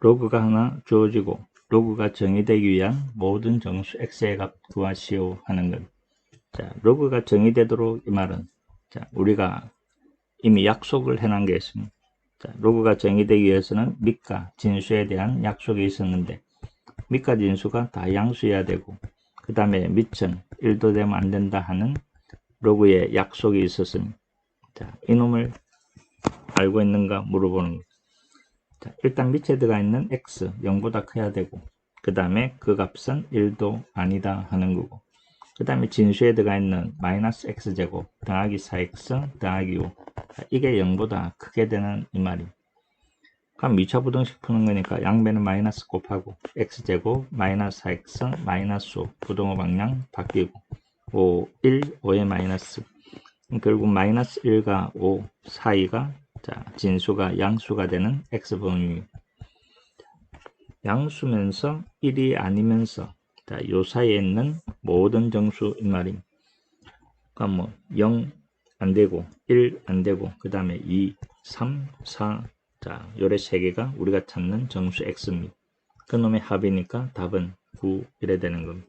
로그가 하나 주어지고 로그가 정의되기 위한 모든 정수 x의 값 구하시오 하는 것. 자, 로그가 정의되도록 이 말은 자, 우리가 이미 약속을 해놓은 게 있습니다. 자, 로그가 정의되기 위해서는 밑과 진수에 대한 약속이 있었는데 밑과 진수가 다 양수여야 되고 그 다음에 밑은 1도 되면 안 된다 하는 로그의 약속이 있었습니다. 자, 이놈을 알고 있는가 물어보는 거. 자, 일단 밑에 들어가 있는 x 0보다 커야 되고 그 다음에 그 값은 1도 아니다 하는 거고 그 다음에 진수에 들어가 있는 마이너스 x제곱 더하기 4x 더하기 5 자, 이게 0보다 크게 되는 이 말이. 그럼 2차 부등식 푸는 거니까 양변은 마이너스 곱하고 x제곱 마이너스 4x 마이너스 5 부동호 방향 바뀌고 5, 1, 5의 마이너스. 결국 마이너스 1과 5 사이가 자, 진수가 양수가 되는 x번위 양수면서 1이 아니면서 자, 요 사이에 있는 모든 정수인 말임. 그러니까 뭐 0 안 되고 1 안 되고 그 다음에 2, 3, 4 자, 요래 세 개가 우리가 찾는 정수 x입니다. 그놈의 합이니까 답은 9 이래 되는 겁니다.